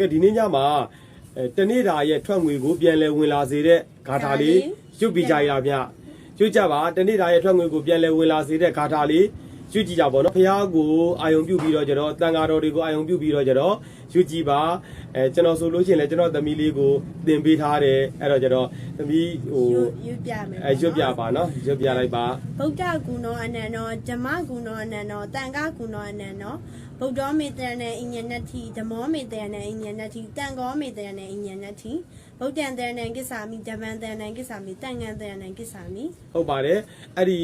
ကဲဒီနေ့ညမှာအဲတနေ့တာရဲ့ထွက်ငွေကိုပြန်လဲဝင်လာစေတဲ့ဂါထာလေးရွတ်ပြကြရဗျရွတ်ကြပါတနေ့တာရဲ့ထွက်ငွေကိုပြန်လဲဝင်လာစေတဲ့ဂါထာလေးရွတ်ကြည့်ကြပါတော့ဖះကိုအာယုံပြုတ်ပြီးတော့ကြတော့တန်ဃာတော်တွေကိုအာယုံပြုတ်ပြီးတော့ကြတော့ရွတ်ကြည့်ပါအဲကျွန်တော်ဆိုလို့ရှိရင်လည်းကျွန်တော်သမီးလေးကိုသင်ပေးထားတယ်အဲ့တော့ကြတော့သမီးဟိုရွရွပြမယ်အဲရွတ်ပြပါနော်ရွတ်ပြလိုက်ပါဗုဒ္ဓဂုဏောအနန္တောဓမ္မဂုဏောအနန္တောတန်ခါဂုဏောအနန္တော ဗုဒ္ဓောမေတ္တရနဲ့အညဏတိဓမ္မောမေတ္တရနဲ့အညဏတိတန်ခောမေတ္တရနဲ့အညဏတိဗုဒ္ဓံတရဏံကိစ္ဆာမိဓမ္မံတရဏံကိစ္ဆာမိတန်ငံတရဏံကိစ္ဆာမိဟုတ်ပါတယ်အဲ့ဒီ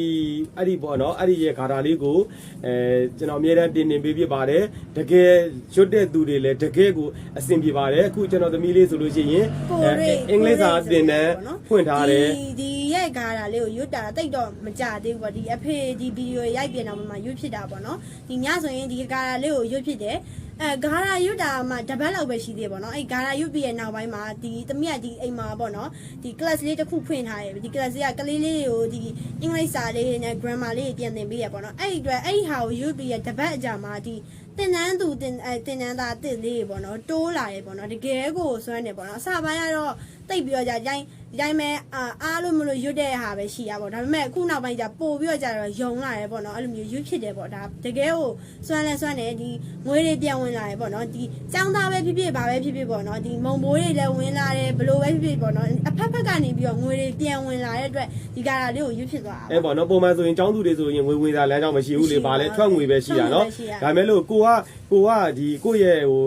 အဲ့ဒီပေါ့နော်အဲ့ဒီရဲ့ဂါထာလေးကိုအဲကျွန်တော်အမြဲတမ်းတင်တင်ပေးပြပါတယ်တကယ်ရွတ်တဲ့သူတွေလည်းတကယ်ကိုအဆင်ပြေပါတယ်အခုကျွန်တော်သမီးလေးဆိုလို့ရှိရင်ကိုအဲရိတ်အင်္ဂလိပ်စာသင်တန်းဖွင့်ထားတယ်ဒီဒီရဲ့ဂါရာလေးကိုရွတ်တာတိတ်တော့မကြသေးဘူးပေါ့ဒီအဖေဒီဗီဒီယိုရိုက်ပြင်တော့မှရွတ်ဖြစ်တာပေါ့နော်ဒီညဆိုရင်ဒီဂါရာလေးကိုရွတ်ဖြစ်တယ်အဲဂါရာရွတ်တာမှတပတ်လောက်ပဲရှိသေးတယ်ပေါ့နော်အဲဂါရာရွတ်ပြီးရဲ့နောက်ပိုင်းမှာဒီတမီးကဒီအိမ်မှာပေါ့နော်ဒီ class လေးတစ်ခုဖွင့်ထားတယ်ဒီ class လေးကကလေးလေးတွေကိုဒီအင်္ဂလိပ်စာလေးနဲ့ grammar လေးတွေပြန်သင်ပေးရပေါ့နော်အဲ့ဒီအတွက်အဲ့ဒီဟာကိုရွတ်ပြီးရဲ့တပတ်အကြာမှာဒီတင်နန်းသူတင်အဲတင်နန်းသားတစ်လေးတွေပေါ့နော်တိုးလာတယ်ပေါ့နော်တကယ်ကိုစွမ်းတယ်ပေါ့နော်အစပိုင်းကတော့တိတ်ပြီးတော့じゃရို င်းရိုင်းမဲ့အာအားလို့မလို့ရွတ်တဲ့ဟာပဲရှိရပေါ့ဒါပေမဲ့အခုနောက်ပိုင်းကျပို့ပြီးတော့ကြတော့ယုံလာတယ်ပေါ့နော်အဲ့လိုမျိုးရွတ်ဖြစ်တယ်ပေါ့ဒါတကယ်ကိုစွမ်းလဲစွမ်းတယ်ဒီငွေတွေပြန်ဝင်လာတယ်ပေါ့နော်ဒီចောင်းသားပဲဖြစ်ဖြစ်ဘာပဲဖြစ်ဖြစ်ပေါ့နော်ဒီမုံဘိုးတွေလည်းဝင်လာတယ်ဘလို့ပဲဖြစ်ဖြစ်ပေါ့နော်အဖက်ဖက်ကနေပြီးတော့ငွေတွေပြန်ဝင်လာတဲ့အတွက်ဒီကာရာလေးကိုရွတ်ဖြစ်သွားတာအဲပေါ့နော်ပုံမှန်ဆိုရင်ចောင်းသူတွေဆိုရင်ငွေဝင်စားလမ်းကြောင်းမရှိဘူးလေဗာလဲထွက်ငွေပဲရှိတာနော်ထွက်ငွေပဲရှိတာဒါမဲ့လို့ကိုကကိုကဒီကိုရဲ့ဟို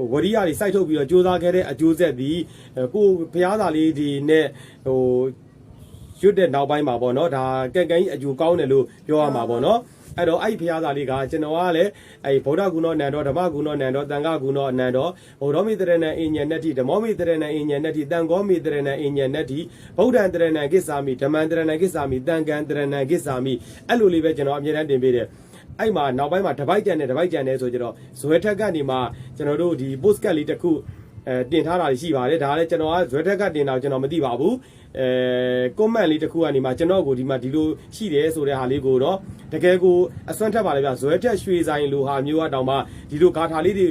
ဟိုဝရိယတွေစိုက်ထုတ်ပြီးတော့စူးစမ်းခဲ့တဲ့အကျိုးဆက်ဒီအဲကိုဖျားစာလေးဒီနဲ့ဟိုရွတ်တဲ့နောက်ပိုင်းမှာပေါ့နော်ဒါကက်ကန်ကြီးအကျိုးကောင်းတယ်လို့ပြောရမှာပေါ့နော်အဲ့တော့အဲ့ဒီဖျားစာလေးကကျွန်တော်ကလည်းအဲ့ဗုဒ္ဓဂုဏောနန္ဒောဓမ္မဂုဏောနန္ဒောတန်ခဂုဏောအနန္ဒောဗုဒ္ဓမိတရဏံအညံနတ္တိဓမ္မောမိတရဏံအညံနတ္တိတန်ခောမိတရဏံအညံနတ္တိဗုဒ္ဓံတရဏံကိစ္ဆာမိဓမ္မံတရဏံကိစ္ဆာမိတန်ကံတရဏံကိစ္ဆာမိအဲ့လိုလေးပဲကျွန်တော်အမြဲတမ်းတင်ပေးတယ် အဲ့မှာနောက်ပိုင်းမှာတပိုက်ကြံတယ်တပိုက်ကြံတယ်ဆိုကြတော့ဇွဲထက်ကနေမှကျွန်တော်တို့ဒီ post card လေးတစ်ခုအဲတင်ထားတာရှိပါတယ်ဒါလည်းကျွန်တော်ကဇွဲထက်ကတင်တာကိုကျွန်တော်မသိပါဘူးအဲ comment လေးတစ်ခုကနေမှကျွန်တော်ကိုဒီမှာဒီလိုရှိတယ်ဆိုတဲ့ဟာလေးကိုတော့တကယ်ကိုအစွမ်းထက်ပါလေဗျဇွဲထက်ရွှေဆိုင်လိုဟာမျိုးကတောင်မှဒီလိုဂါထာလေးတွေ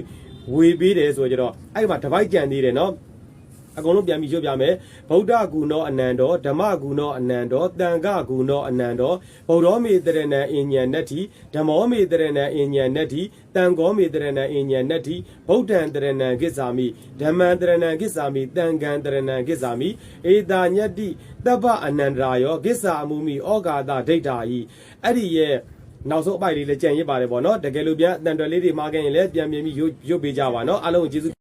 ဝေပေးတယ်ဆိုကြတော့အဲ့မှာတပိုက်ကြံသေးတယ်နော် အကုန်လုံးပြန်ပြီးရွတ်ပြမယ်ဗုဒ္ဓဂုဏောအနန္တောဓမ္မဂုဏောအနန္တောတန်ခဂုဏောအနန္တောဗုဒ္ဓောမေတရဏံအညံနတ္တိဓမ္မောမေတရဏံအညံနတ္တိတန်ခောမေတရဏံအညံနတ္တိဗုဒ္ဓံတရဏံကိစ္ဆာမိဓမ္မံတရဏံကိစ္ဆာမိတန်ခံတရဏံကိစ္ဆာမိဧတာညတ္တိတပ္ပအနန္တရာယောကိစ္ဆာအမှုမိဩဃာတဒိဋ္ဌာယိအဲ့ဒီရဲ့နောက်ဆုံးအပိုက်လေးလည်းကြံရစ်ပါတယ်ပေါ့နော်တကယ်လို့ပြန်အတန်တော်လေးတွေမှားခဲ့ရင်လည်းပြန်ပြန်ပြီးရွတ်ရွတ်ပေးကြပါနော်အားလုံးကိုကျေးဇူး